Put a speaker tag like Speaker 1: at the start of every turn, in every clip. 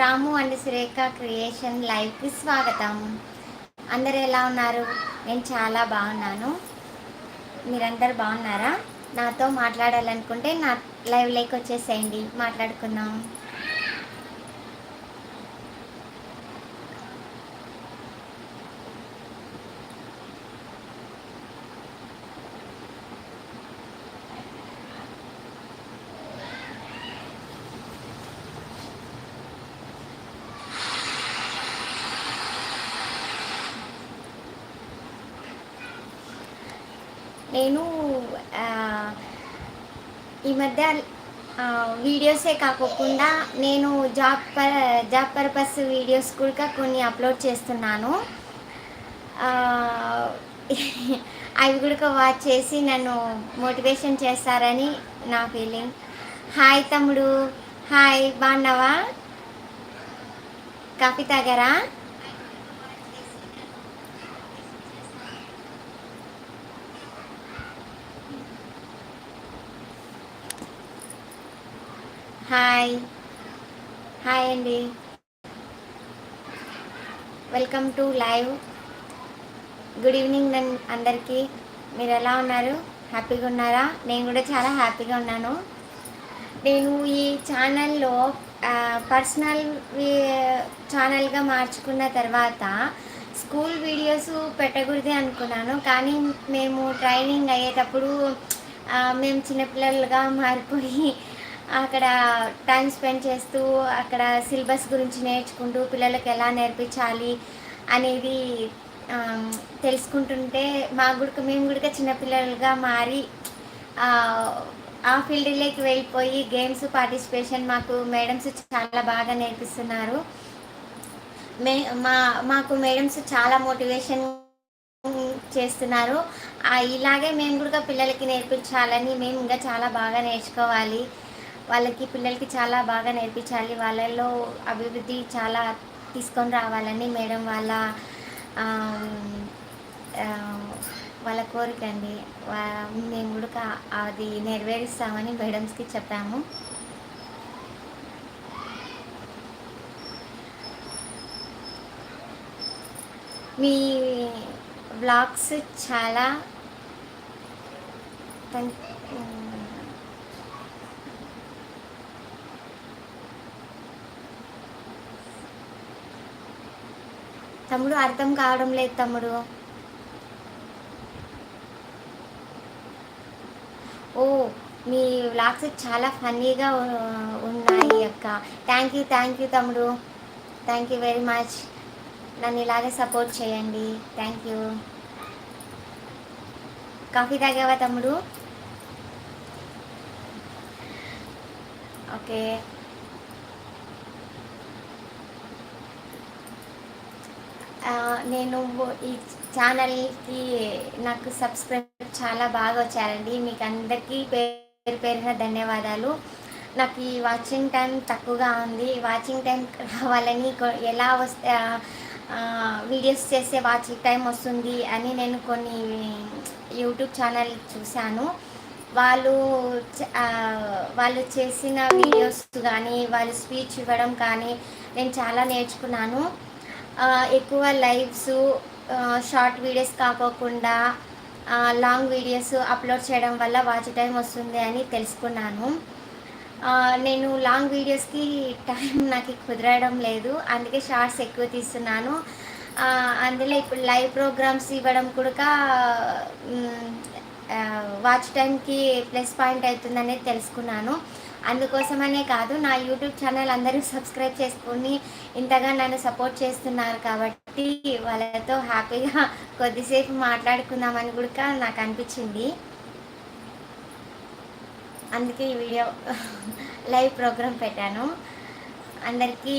Speaker 1: Ramu and Surekha creation లైవ్కి స్వాగతం. అందరు ఎలా ఉన్నారు? నేను చాలా బాగున్నాను. మీరందరు బాగున్నారా? నాతో మాట్లాడాలనుకుంటే నా లైవ్ లైక్ వచ్చేసేయండి. మాట్లాడుకుందాం నేను ఈ మధ్య వీడియోసే కాకోకుండా నేను job per job purpose videos కూడా కొన్ని అప్లోడ్ చేస్తున్నాను. అవి కూడా వాచ్ చేసి నన్ను మోటివేషన్ చేస్తారని నా ఫీలింగ్ హాయ్ తమ్ముడు. హాయ్ బాగున్నావా? కాఫీ తాగారా? హాయ్ హాయ్ అండి welcome to live good evening అందరికీ. మీరు ఎలా ఉన్నారు? హ్యాపీగా ఉన్నారా? నేను కూడా చాలా హ్యాపీగా ఉన్నాను. నేను ఈ ఛానల్లో పర్సనల్ ఛానల్గా మార్చుకున్న తర్వాత స్కూల్ వీడియోస్ పెట్టకూడదు అనుకున్నాను. కానీ మేము ట్రైనింగ్ అయ్యేటప్పుడు మేము చిన్నపిల్లలుగా మారిపోయి అక్కడ టైం స్పెండ్ చేస్తూ అక్కడ సిలబస్ గురించి నేర్చుకుంటూ పిల్లలకు ఎలా నేర్పించాలి అనేది తెలుసుకుంటుంటే మా గుడిక మేము గుడిక చిన్నపిల్లలుగా మారి ఆ ఫీల్డ్లోకి వెళ్ళిపోయి గేమ్స్ పార్టిసిపేషన్ మాకు మేడమ్స్ చాలా బాగా నేర్పిస్తున్నారు. మే మా మాకు మేడమ్స్ చాలా మోటివేషన్ చేస్తున్నారు. ఇలాగే మేము కూడా పిల్లలకి నేర్పించాలని మేము ఇంకా చాలా బాగా నేర్చుకోవాలి. వాళ్ళకి పిల్లలకి చాలా బాగా నేర్పించాలి. వాళ్ళల్లో అభివృద్ధి చాలా తీసుకొని రావాలని మేడం వాళ్ళ వాళ్ళ కోరిక అండి. మేము కూడా అది నెరవేరుస్తామని మేడమ్స్కి చెప్పాము. మీ బ్లాగ్స్ చాలా తమ్ముడు అర్థం కావడం లేదు తమ్ముడు. ఓ మీ వ్లాగ్స్ చాలా ఫన్నీగా ఉన్నాయి అక్క. థ్యాంక్ యూ థ్యాంక్ యూ తమ్ముడు. Thank you very much. నన్ను ఇలాగే సపోర్ట్ చేయండి. Thank you. కాఫీ తాగావా తమ్ముడు? ఓకే. నేను ఈ ఛానల్కి నాకు సబ్స్క్రైబ్ చాలా బాగా వచ్చారండి. మీకు అందరికీ పేరు పేరున ధన్యవాదాలు. నాకు ఈ వాచింగ్ టైం తక్కువగా ఉంది. వాచింగ్ టైం రావాలని ఎలా వస్తే వీడియోస్ చేసే వాచింగ్ టైం వస్తుంది అని నేను కొన్ని యూట్యూబ్ ఛానల్ చూశాను. వాళ్ళు వాళ్ళు చేసిన వీడియోస్ కానీ వాళ్ళు స్పీచ్ ఇవ్వడం కానీ నేను చాలా నేర్చుకున్నాను. ఎక్కువ లైవ్స్ షార్ట్ వీడియోస్ కాకోకుండా లాంగ్ వీడియోస్ అప్లోడ్ చేయడం వల్ల వాచ్ టైం వస్తుంది అని తెలుసుకున్నాను. నేను లాంగ్ వీడియోస్కి టైం నాకు కుదరడం లేదు. అందుకే షార్ట్స్ ఎక్కువ తీస్తున్నాను. అందులో ఇప్పుడు లైవ్ ప్రోగ్రామ్స్ ఇవ్వడం కూడా వాచ్ టైంకి ప్లస్ పాయింట్ అవుతుందనేది తెలుసుకున్నాను. అందుకోసమనే కాదు నా యూట్యూబ్ ఛానల్ అందరూ సబ్స్క్రైబ్ చేసుకుని ఇంతగా నన్ను సపోర్ట్ చేస్తున్నారు కాబట్టి వాళ్ళతో హ్యాపీగా కొద్దిసేపు మాట్లాడుకుందామని కూడా నాకు అనిపించింది. అందుకే ఈ వీడియో లైవ్ ప్రోగ్రామ్ పెట్టాను. అందరికీ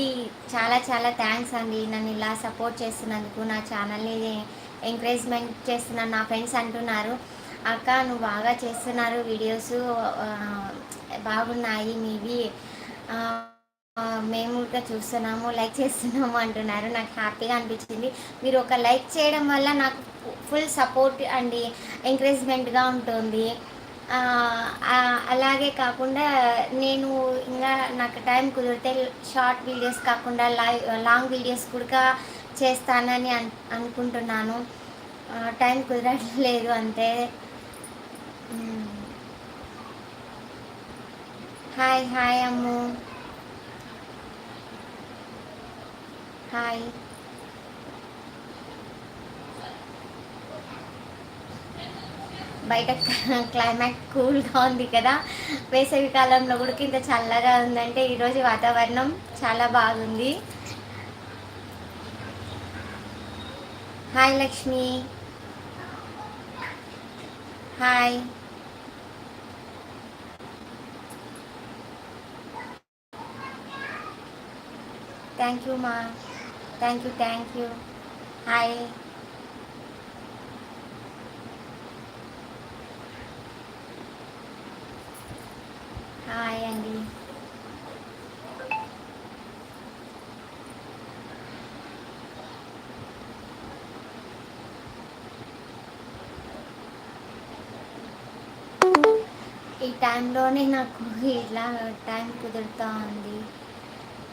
Speaker 1: చాలా చాలా థ్యాంక్స్ అండి నన్ను ఇలా సపోర్ట్ చేస్తున్నందుకు నా ఛానల్ని ఎంకరేజ్మెంట్ చేస్తున్నాను నా ఫ్రెండ్స్ అంటున్నారు. అక్క నువ్వు బాగా చేస్తున్నారు వీడియోస్ బాగున్నాయి మీవి. మేము కూడా చూస్తున్నాము లైక్ చేస్తున్నాము అంటున్నారు. నాకు హ్యాపీగా అనిపించింది. మీరు ఒక లైక్ చేయడం వల్ల నాకు ఫుల్ సపోర్ట్ అండి ఎంకరేజ్మెంట్గా ఉంటుంది. అలాగే కాకుండా నేను ఇంకా నాకు టైం కుదిరితే షార్ట్ వీడియోస్ కాకుండా లైవ్ లాంగ్ వీడియోస్ కూడా చేస్తానని అనుకుంటున్నాను. టైం కుదరట్లేదు అంతే. హాయ్ హాయ్ అమ్ము హాయ్ బయట క్లైమేట్ కూల్గా ఉంది కదా. వేసవి కాలంలో కూడా కింద చల్లగా ఉందంటే ఈరోజు వాతావరణం చాలా బాగుంది. Hi Lakshmi. Hi thank you మా thank you thank you hi hi అండి ఈ టైంలోనే నాకు ఇట్లా టైం కుదురుతూ ఉంది.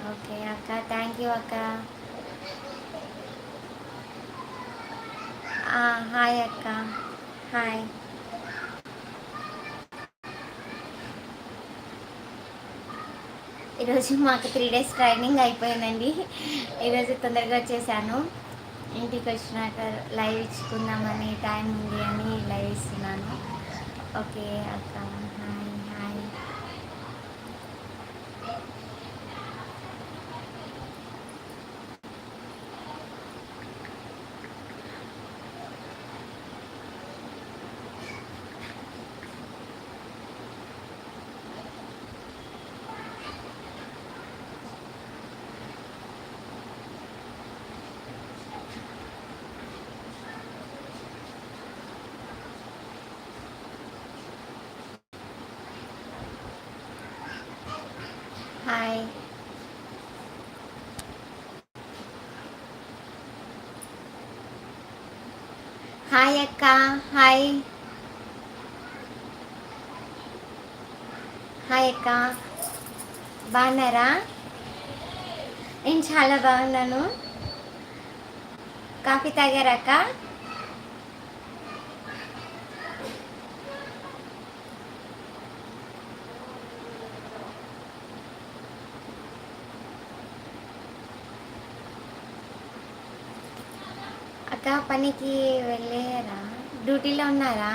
Speaker 1: ఓకే అక్క థ్యాంక్ యూ అక్క. హాయ్ అక్క హాయ్ ఈరోజు మాకు త్రీ డేస్ ట్రైనింగ్ అయిపోయిందండి. ఈరోజు తొందరగా వచ్చేసాను. ఇంటికి వచ్చినాక లైవ్ ఇచ్చుకుందామని టైం ఉంది అని లైవ్ ఇస్తున్నాను. ఓకే అక్క హాయ్ హాయ్ హాయ్ హాయ్ అక్క హాయ్. హాయ్ అక్క. బాగున్నారా? నేను చాలా బాగున్నాను. కాఫీ తాగారా పనికి వెళ్ళారా? డ్యూటీలో ఉన్నారా?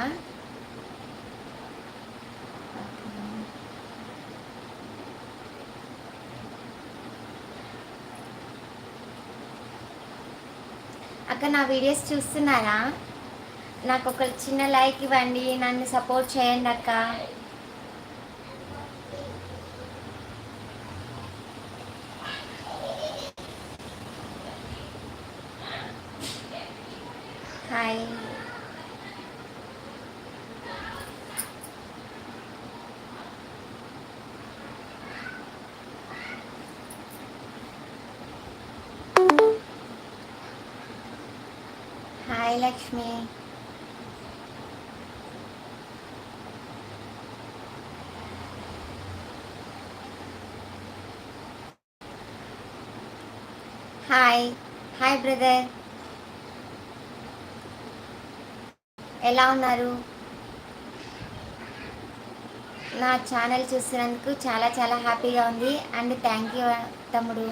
Speaker 1: అక్క నా వీడియోస్ చూస్తున్నారా? నాకు ఒక చిన్న లైక్ ఇవ్వండి నన్ను సపోర్ట్ చేయండి అక్క. Hi hi Lakshmi hi hi brother ఎలా ఉన్నారు? నా ఛానల్ చూసినందుకు చాలా చాలా హ్యాపీగా ఉంది. అండ్ థ్యాంక్ యూ తమ్ముడు.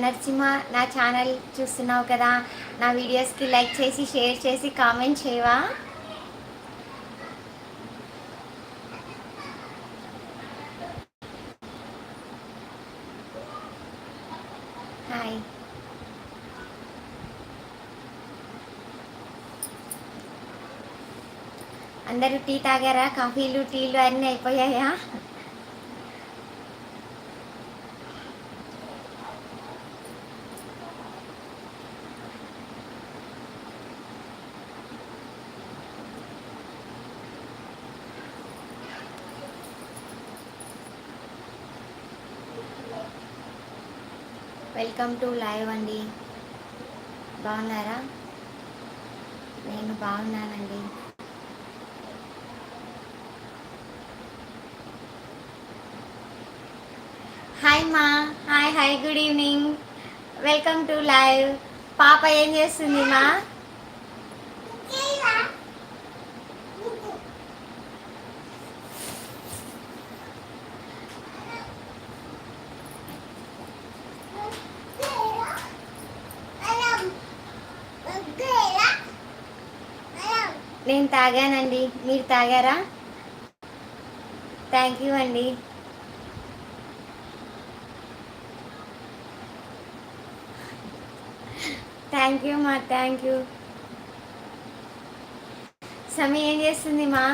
Speaker 1: నరసింహ నా ఛానల్ చూస్తున్నావు కదా నా వీడియోస్కి లైక్ చేసి షేర్ చేసి కామెంట్ చేయవా? హాయ్ అందరూ టీ తాగారా? కాఫీలు టీలు అన్నీ అయిపోయాయా? వెల్కమ్ టు లైవ్ అండి. బాగున్నారా? నేను బాగున్నానండి. హాయ్ మా hi hi good evening welcome to live పాప ఏం చేస్తుంది మా తాగానండి. మీరు తాగారా? థ్యాంక్ యూ అండి. థ్యాంక్ యూ మా థ్యాంక్ యూ సమీ ఏం చేస్తుంది మా?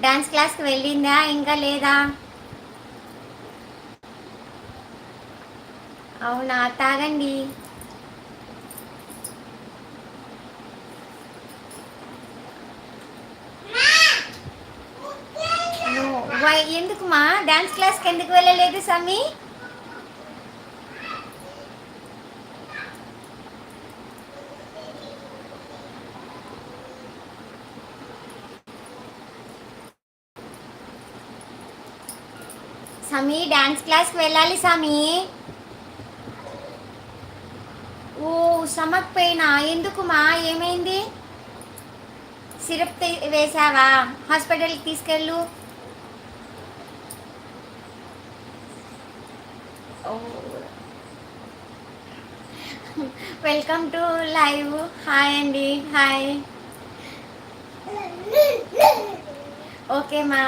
Speaker 1: డాన్స్ క్లాస్కి వెళ్ళిందా? ఇంకా లేదా? అవునా? తాగండి. ఎందుకుమా? ఎందుకు మా డాన్స్ క్లాస్కి ఎందుకు వెళ్ళలేదు సమి సమి డాన్స్ క్లాస్కి వెళ్ళాలి సమి ఓ స్టమక్ పెయినా? ఎందుకుమా? ఏమైంది? సిరప్ వేసావా? హాస్పిటల్కి తీసుకెళ్ళు. Welcome to live. హాయ్ అండి. హాయ్. ఓకే మా.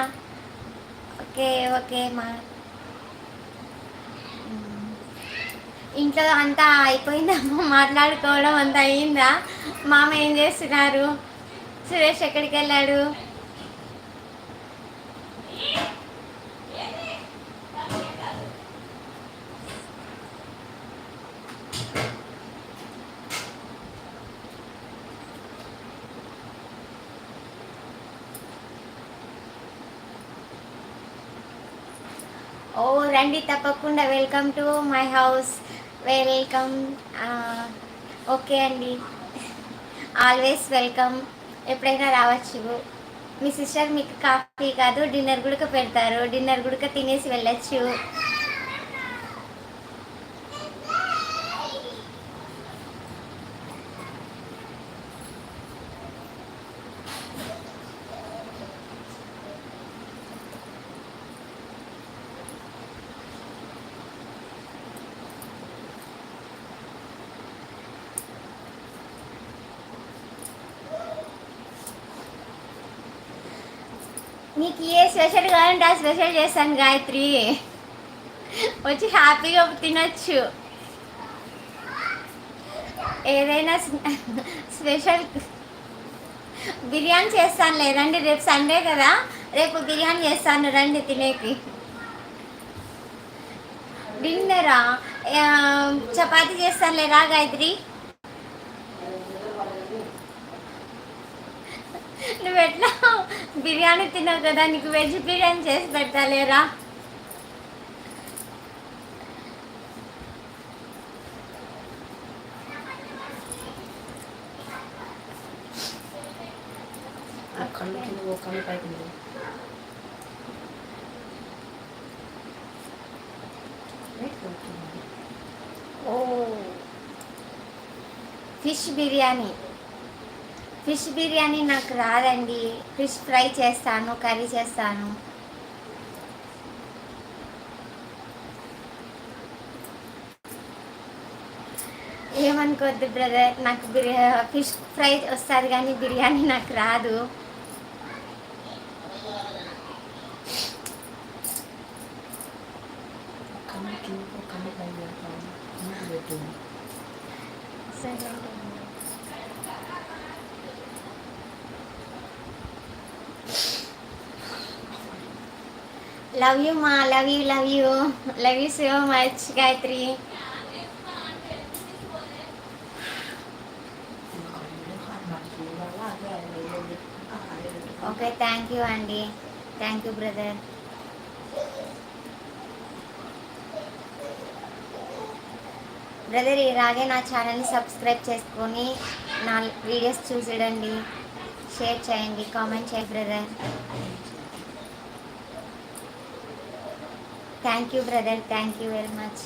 Speaker 1: ఓకే ఓకే మా. ఇంట్లో అంతా అయిపోయిందమ్మా మాట్లాడుకోవడం అంతా అయిందా? మామ ఏం చేస్తున్నారు? సురేష్ ఎక్కడికి వెళ్ళాడు ఓ రండి తప్పకుండా. Welcome to my house welcome okay అండి. ఆల్వేస్ వెల్కమ్ ఎప్పుడైనా రావచ్చు. మీ సిస్టర్ మీకు కాఫీ కాదు డిన్నర్ గుడక పెడతారు. డిన్నర్ గుడక తినేసి వెళ్ళచ్చు. నీకు ఏ స్పెషల్ కావాలంటే ఆ స్పెషల్ చేస్తాను గాయత్రి. వచ్చి హ్యాపీగా తినొచ్చు. ఏదైనా స్పెషల్ బిర్యానీ చేస్తానులే రండి రేపు సండే కదా. రేపు బిర్యానీ చేస్తాను రండి తినేకి. డిన్నరా? చపాతి చపాతీ చేస్తానులే రా గాయత్రి నువ్వు ఎట్లా బిర్యానీ తిన్నావు కదా నీకు వెజ్ బిర్యానీ చేసి.
Speaker 2: ఓ
Speaker 1: ఫిష్ బిర్యానీ ఫిష్ బిర్యానీ నాకు రాదండి. ఫిష్ ఫ్రై చేస్తాను కర్రీ చేస్తాను. ఏమనుకోవద్దు బ్రదర్ నాకు బిర్యా ఫిష్ ఫ్రై వస్తుంది కానీ బిర్యానీ నాకు రాదు. లవ్ యూ మా love you love you love you so much Gayatri okay thank you అండి థ్యాంక్ యూ బ్రదర్ బ్రదర్ ఇలాగే నా ఛానల్ని సబ్స్క్రైబ్ చేసుకొని నా వీడియోస్ చూసిడండి. షేర్ చేయండి. కామెంట్ చేయండి brother thank you brother thank you very much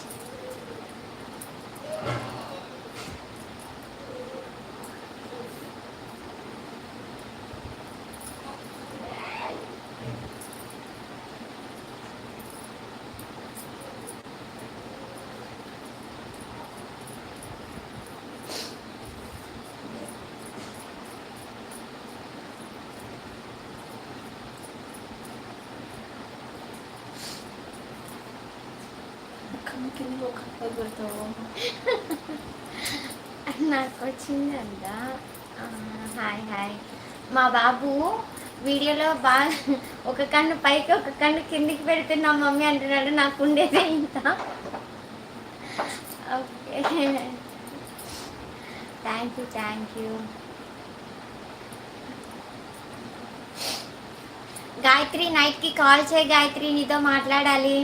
Speaker 2: కన్ను కింద ఒక కప్పలు పెడతావు
Speaker 1: నాకు వచ్చిందంట హాయ్ హాయ్. మా బాబు వీడియోలో బాగా ఒక కన్ను పైకి ఒక కన్ను కిందికి పెడుతున్నా మమ్మీ అంటున్నాడు నాకు ఉండేదే ఇంత. Okay. Thank you thank you. Gayatri నైట్కి కాల్ చేయి గాయత్రి నీతో మాట్లాడాలి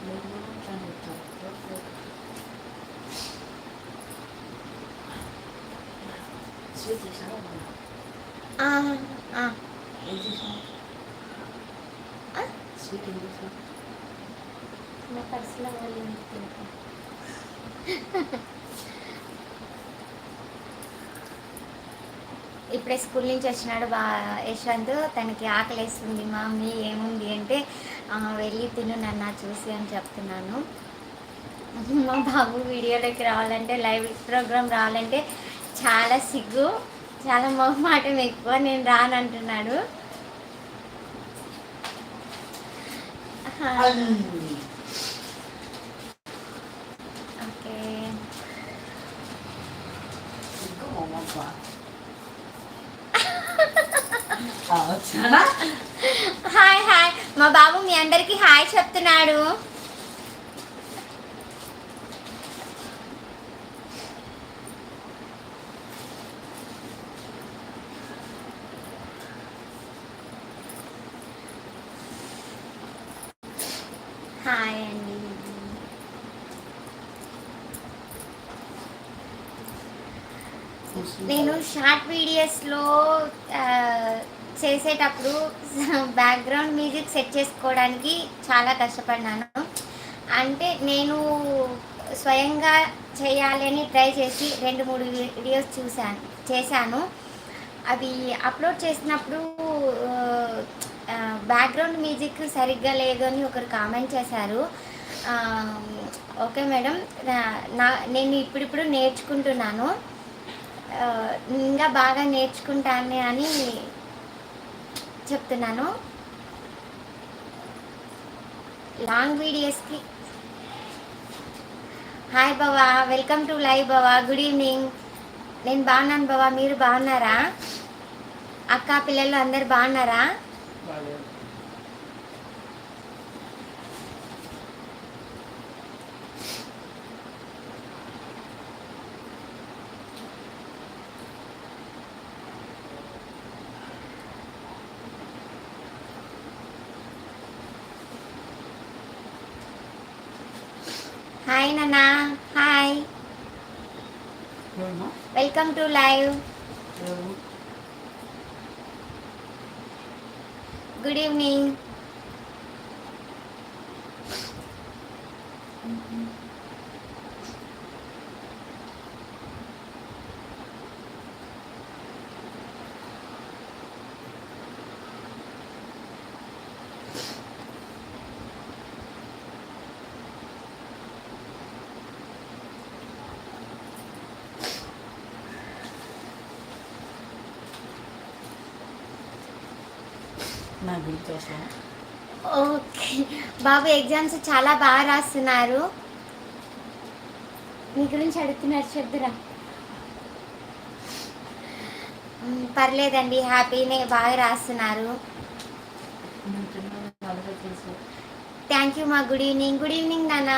Speaker 2: నేను కూడా అట్లానే చెప్తాను. స్వీట్ చేసావా ఏం స్వీట్ ఏం
Speaker 1: నా పర్సులో వాళ్ళు ఇప్పుడే స్కూల్ నుంచి వచ్చినాడు బా యశ్వంత్. తనకి ఆకలి వేస్తుంది మమ్మీ ఏముంది అంటే వెళ్ళి తిను నన్ను చూసి అని చెప్తున్నాను. మా బాబు వీడియోలోకి రావాలంటే లైవ్ ప్రోగ్రామ్ రావాలంటే చాలా సిగ్గు చాలా మొహమాటం ఎక్కువ నేను రానంటున్నాడు. ఓకే. Hi hi. మా బాబు మీ అందరికి హాయ్ చెప్తున్నాడు హాయ్ అండి నేను షార్ట్ వీడియోస్లో చేసేటప్పుడు బ్యాక్గ్రౌండ్ మ్యూజిక్ సెట్ చేసుకోవడానికి చాలా కష్టపడినాను. అంటే నేను స్వయంగా చేయాలని ట్రై చేసి రెండు మూడు వీడియోస్ చూశాను చేశాను. అవి అప్లోడ్ చేసినప్పుడు బ్యాక్గ్రౌండ్ మ్యూజిక్ సరిగ్గా లేదు అని ఒకరు కామెంట్ చేశారు. ఓకే మేడం నా- నేను ఇప్పుడిప్పుడు నేర్చుకుంటున్నాను. ఇంకా బాగా నేర్చుకుంటాను అని చెప్తున్నాను. లాంగ్ వీడియోస్కి హాయ్ బావా వెల్కమ్ టు లైవ్ బావా గుడ్ ఈవినింగ్ నేను బాగున్నాను బావా మీరు బాగున్నారా? అక్క పిల్లలు అందరు బాగున్నారా? హాయ్ నాన్న హాయ్
Speaker 2: ఎవరమ్మా?
Speaker 1: వెల్కమ్ టు లైవ్
Speaker 2: ఎవరు?
Speaker 1: గుడ్ ఈవినింగ్
Speaker 2: నా గురించి వస్తా
Speaker 1: ఓకే. బాబు ఎగ్జామ్స్ చాలా బాగా రాస్తున్నారు. మీ గురించి అడుగుతున్నారు చెప్దురా. పర్లేదండి హ్యాపీనే బాగా రాస్తున్నారు. థ్యాంక్ యూ మా గుడ్ ఈవినింగ్. గుడ్ ఈవినింగ్ నాన్న.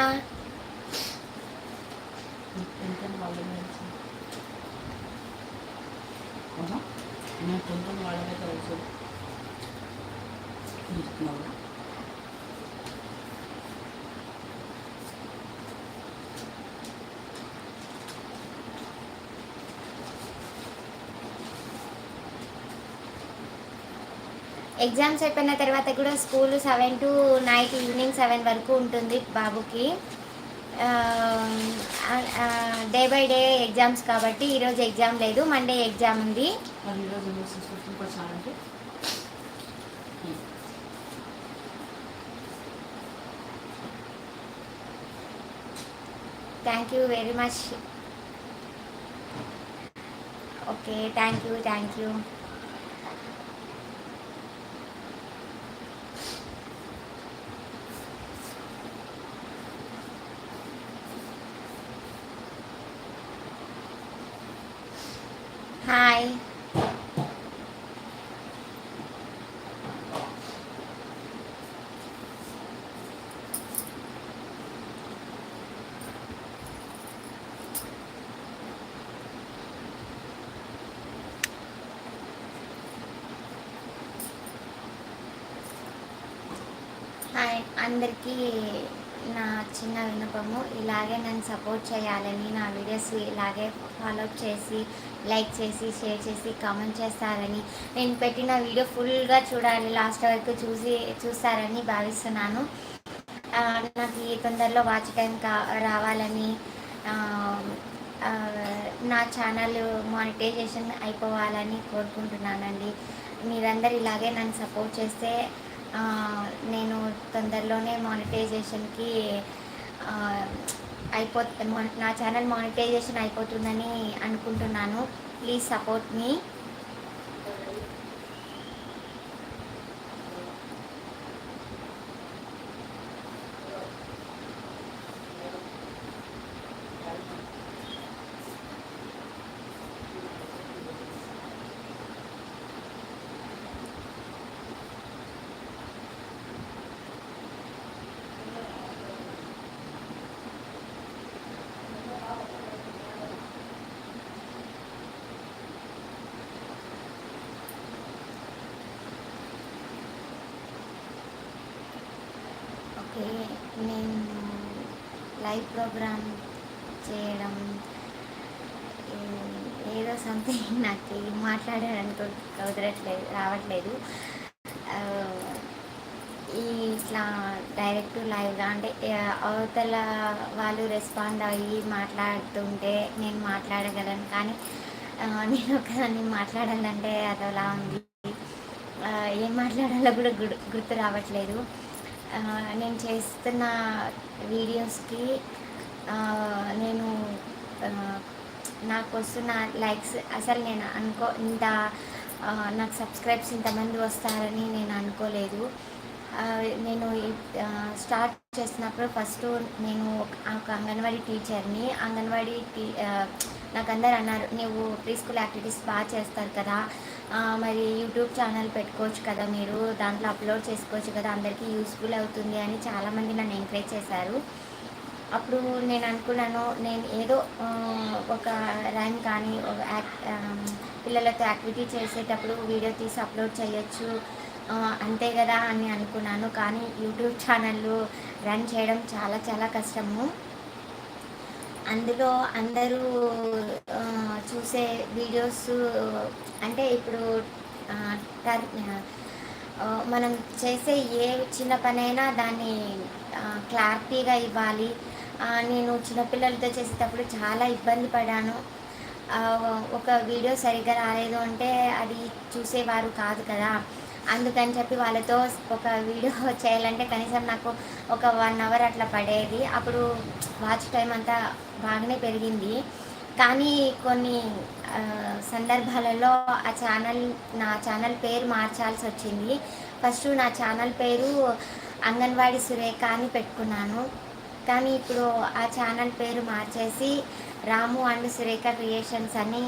Speaker 2: వాళ్ళే తెలుసు
Speaker 1: ఎగ్జామ్స్ అయిపోయిన తర్వాత కూడా school seven to night evening seven వరకు ఉంటుంది బాబుకి. డే బై డే ఎగ్జామ్స్ కాబట్టి ఈరోజు ఎగ్జామ్ లేదు మండే ఎగ్జామ్ ఉంది. thank you very much. Okay thank you thank you. అందరికీ నా చిన్న విన్నపము. ఇలాగే నన్ను సపోర్ట్ చేయాలని నా వీడియోస్ ఇలాగే ఫాలో చేసి లైక్ చేసి షేర్ చేసి కామెంట్ చేస్తారని నేను పెట్టిన వీడియో ఫుల్గా చూడాలి. లాస్ట్ వరకు చూసి చూస్తారని భావిస్తున్నాను. నాకు ఈ తొందరలో వాచ్ టైం కా రావాలని నా ఛానల్ మానిటైజేషన్ అయిపోవాలని కోరుకుంటున్నానండి. మీరందరూ ఇలాగే నన్ను సపోర్ట్ చేస్తే నేను తొందరలోనే మానిటైజేషన్కి అయిపో నా ఛానల్ మానిటైజేషన్ అయిపోతుందని అనుకుంటున్నాను. ప్లీజ్ సపోర్ట్ మీ ఓకే నేను లైవ్ ప్రోగ్రామ్ చేయడం ఏదో సంథింగ్ నాకు మాట్లాడడానికి కుదరట్లేదు రావట్లేదు. ఈ ఇట్లా డైరెక్ట్ లైవ్గా అంటే అవతల వాళ్ళు రెస్పాండ్ అయ్యి మాట్లాడుతుంటే నేను మాట్లాడగలను. కానీ నేను ఒకదాన్ని మాట్లాడాలంటే అదోలా ఉంది. ఏం మాట్లాడాలో కూడా గుర్తు రావట్లేదు. నేను చేస్తున్న వీడియోస్కి నేను నాకు వస్తున్న లైక్స్ అసలు నేను అనుకో ఇంత నాకు సబ్స్క్రైబ్స్ ఇంతమంది వస్తారని నేను అనుకోలేదు. నేను స్టార్ట్ చేసినప్పుడు ఫస్ట్ నేను ఒక అంగన్వాడీ టీచర్ని అంగన్వాడీ టీ నాకు అందరు అన్నారు నువ్వు ప్రీ స్కూల్ యాక్టివిటీస్ బాగా చేస్తారు కదా మరి యూట్యూబ్ ఛానల్ పెట్టుకోవచ్చు కదా మీరు దాంట్లో అప్లోడ్ చేసుకోవచ్చు కదా అందరికీ యూస్ఫుల్ అవుతుంది అని చాలామంది నన్ను ఎంకరేజ్ చేశారు. అప్పుడు నేను అనుకున్నాను నేను ఏదో ఒక ర్యాంక్ కానీ ఒక పిల్లలతో యాక్టివిటీ చేసేటప్పుడు వీడియో తీసి అప్లోడ్ చేయొచ్చు అంతే కదా అని అనుకున్నాను. కానీ యూట్యూబ్ ఛానళ్ళు రన్ చేయడం చాలా చాలా కష్టము. అందులో అందరూ చూసే వీడియోస్ అంటే ఇప్పుడు మనం చేసే ఏ చిన్న పనైనా దాన్ని క్లారిటీగా ఇవ్వాలి. నేను చిన్నపిల్లలతో చేసేటప్పుడు చాలా ఇబ్బంది పడాను. ఒక వీడియో సరిగ్గా రాలేదు అంటే అది చూసేవారు కాదు కదా. అందుకని చెప్పి వాళ్ళతో ఒక వీడియో చేయాలంటే కనీసం నాకు ఒక వన్ అవర్ అట్లా పడేది. అప్పుడు వాచ్ టైం అంతా బాగానే పెరిగింది. కానీ కొన్ని సందర్భాలలో ఆ ఛానల్ నా ఛానల్ పేరు మార్చాల్సి వచ్చింది. ఫస్ట్ నా ఛానల్ పేరు అంగన్వాడీ సురేఖ అని పెట్టుకున్నాను. కానీ ఇప్పుడు ఆ ఛానల్ పేరు మార్చేసి రాము అండ్ సురేఖ క్రియేషన్స్ అని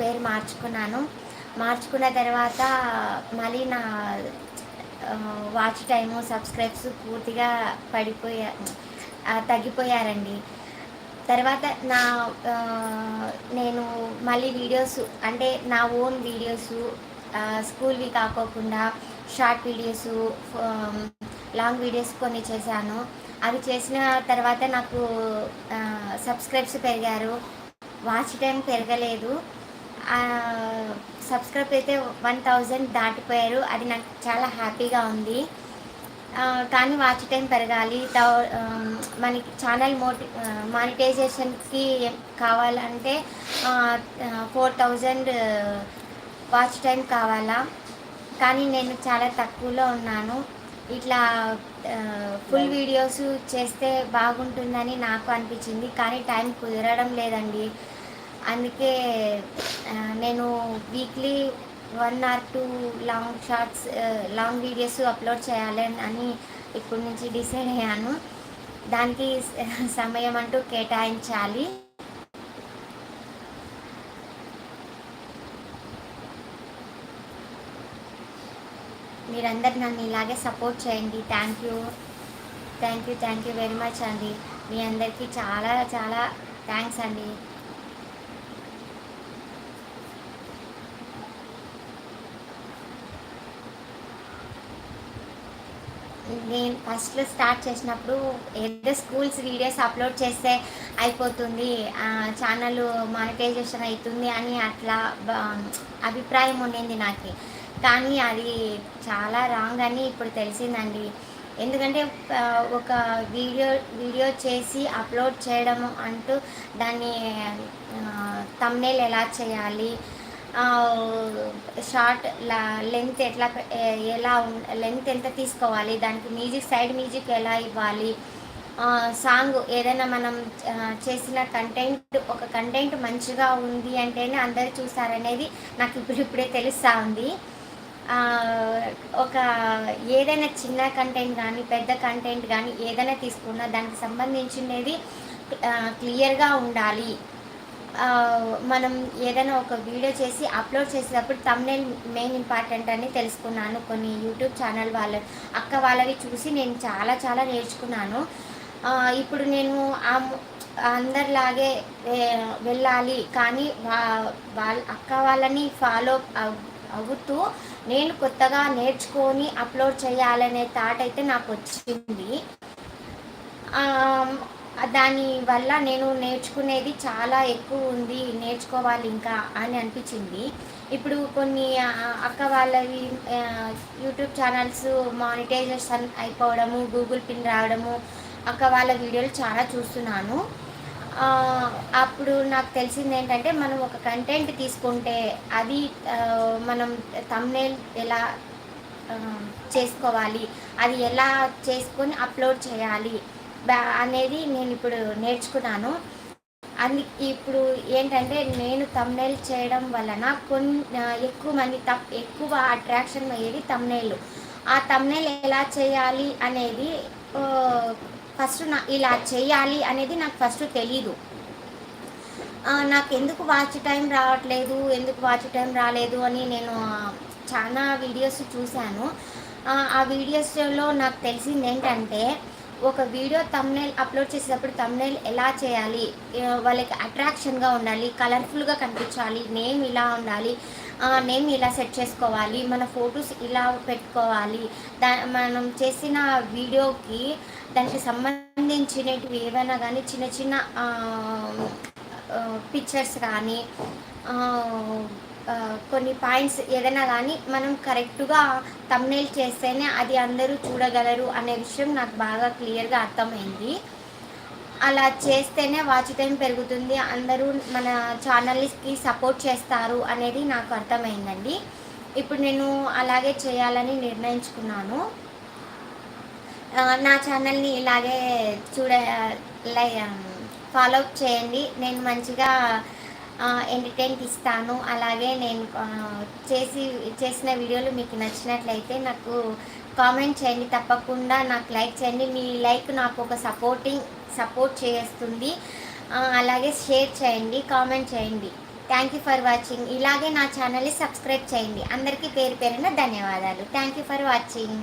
Speaker 1: పేరు మార్చుకున్నాను. మార్చుకున్న తర్వాత మళ్ళీ నా వాచ్ టైము సబ్స్క్రైబ్స్ పూర్తిగా పడిపోయా తగ్గిపోయారండి. తర్వాత నా నేను మళ్ళీ వీడియోస్ అంటే నా ఓన్ వీడియోస్ స్కూల్వి కాకోకుండా షార్ట్ వీడియోస్ లాంగ్ వీడియోస్ కొన్ని చేశాను. అవి చేసిన తర్వాత నాకు సబ్స్క్రైబ్స్ పెరిగారు. వాచ్ టైం పెరగలేదు. సబ్స్క్రైబ్ అయితే వన్ థౌజండ్ దాటిపోయారు. అది నాకు చాలా హ్యాపీగా ఉంది. కానీ వాచ్ టైం పెరగాలి. మనకి ఛానల్ మోటి మానిటైజేషన్కి కావాలంటే ఫోర్ థౌజండ్ వాచ్ టైం కావాలా. కానీ నేను చాలా తక్కువలో ఉన్నాను. ఇట్లా ఫుల్ వీడియోస్ చేస్తే బాగుంటుందని నాకు అనిపించింది. కానీ టైం కుదరడం లేదండి. అందుకే నేను weekly one or two long shorts long videos upload చేయాలని అని ఇప్పటి నుంచి డిసైడ్ అయ్యాను. దానికి సమయం అంటూ కేటాయించాలి. మీరందరు నన్ను ఇలాగే సపోర్ట్ చేయండి. Thank you thank you thank you very much అండి. మీ అందరికీ చాలా చాలా థ్యాంక్స్ అండి. నేను ఫస్ట్లో స్టార్ట్ చేసినప్పుడు ఏదో స్కూల్స్ వీడియోస్ అప్లోడ్ చేస్తే అయిపోతుంది ఛానల్ మానిటైజేషన్ అవుతుంది అని అట్లా బ- అభిప్రాయం ఉండింది నాకు. కానీ అది చాలా రాంగ్ అని ఇప్పుడు తెలిసిందండి. ఎందుకంటే ఒక వీడియో వీడియో చేసి అప్లోడ్ చేయడం అంటూ దాన్ని తమ్నేల్ ఎలా చేయాలి షార్ట్ లెంత్ ఎట్లా ఎలా లెంత్ ఎంత తీసుకోవాలి దానికి మ్యూజిక్ సైడ్ మ్యూజిక్ ఎలా ఇవ్వాలి సాంగ్ ఏదైనా మనం చేసిన కంటెంట్ ఒక కంటెంట్ మంచిగా ఉంది అంటేనే అందరు చూసారనేది నాకు ఇప్పుడు ఇప్పుడే తెలుస్తూ ఉంది. ఒక ఏదైనా చిన్న కంటెంట్ కానీ పెద్ద కంటెంట్ కానీ ఏదైనా తీసుకున్నా దానికి సంబంధించినది క్లియర్గా ఉండాలి. మనం ఏదైనా ఒక వీడియో చేసి అప్లోడ్ చేసేటప్పుడు తమ్నేల్ మెయిన్ ఇంపార్టెంట్ అని తెలుసుకున్నాను. కొన్ని యూట్యూబ్ ఛానల్ వాళ్ళ అక్క వాళ్ళవి చూసి నేను చాలా చాలా నేర్చుకున్నాను. ఇప్పుడు నేను ఆ అందరిలాగే వెళ్ళాలి. కానీ వా వాళ్ళ అక్క వాళ్ళని ఫాలో అవుతూ నేను కొత్తగా నేర్చుకొని అప్లోడ్ చేయాలనే థాట్ అయితే నాకు వచ్చింది. దాని వల్ల నేను నేర్చుకునేది చాలా ఎక్కువ ఉంది నేర్చుకోవాలి ఇంకా అని అనిపించింది. ఇప్పుడు కొన్ని అక్క వాళ్ళవి యూట్యూబ్ ఛానల్స్ మానిటైజేషన్ అయిపోవడము గూగుల్ పిన్ రావడము అక్క వాళ్ళ వీడియోలు చాలా చూస్తున్నాను. అప్పుడు నాకు తెలిసింది ఏంటంటే మనం ఒక కంటెంట్ తీసుకుంటే అది మనం తమ్నేల్ ఎలా చేసుకోవాలి అది ఎలా చేసుకొని అప్లోడ్ చేయాలి అనేది నేను ఇప్పుడు నేర్చుకున్నాను. అందు ఇప్పుడు ఏంటంటే నేను తమ్నేల్ చేయడం వలన కొన్ని ఎక్కువ మంది తప్ ఎక్కువ అట్రాక్షన్ అయ్యేది తమ్నేల్ ఆ తమ్నేల్ ఎలా చేయాలి అనేది ఫస్ట్ నా ఇలా చేయాలి అనేది నాకు ఫస్ట్ తెలీదు. నాకు ఎందుకు వాచ్ టైం రావట్లేదు ఎందుకు వాచ్ టైం రాలేదు అని నేను చాలా వీడియోస్ చూశాను. ఆ వీడియోస్లో నాకు తెలిసింది ఏంటంటే ఒక వీడియో తమ్నైల్ అప్లోడ్ చేసేటప్పుడు తమ్నైల్ ఎలా చేయాలి? వాళ్ళకి అట్రాక్షన్గా ఉండాలి కలర్ఫుల్గా కనిపించాలి నేమ్ ఇలా ఉండాలి నేమ్ ఇలా సెట్ చేసుకోవాలి మన ఫొటోస్ ఇలా పెట్టుకోవాలి. దా మనం చేసిన వీడియోకి దానికి సంబంధించినవి ఏవైనా కానీ చిన్న చిన్న పిక్చర్స్ కానీ కొన్ని పాయింట్స్ ఏదైనా కానీ మనం కరెక్ట్గా తమ్నేల్ చేస్తేనే అది అందరూ చూడగలరు అనే విషయం నాకు బాగా క్లియర్గా అర్థమైంది. అలా చేస్తేనే వాచ్ టైం పెరుగుతుంది అందరూ మన ఛానల్కి సపోర్ట్ చేస్తారు అనేది నాకు అర్థమైందండి. ఇప్పుడు నేను అలాగే చేయాలని నిర్ణయించుకున్నాను. నా ఛానల్ని ఇలాగే చూడ లై ఫాలో అప్ చేయండి. నేను మంచిగా ఎంటర్టైన్ ఇస్తాను అలాగే నేను చేసి చేసిన వీడియోలు మీకు నచ్చినట్లయితే నాకు కామెంట్ చేయండి. తప్పకుండా నాకు లైక్ చేయండి. మీ లైక్ నాకు ఒక సపోర్టింగ్ సపోర్ట్ చేస్తుంది. అలాగే షేర్ చేయండి కామెంట్ చేయండి. థ్యాంక్ యూ ఫర్ వాచింగ్ ఇలాగే నా ఛానల్ని సబ్స్క్రైబ్ చేయండి. అందరికీ పేరు పేరున ధన్యవాదాలు. Thank you for watching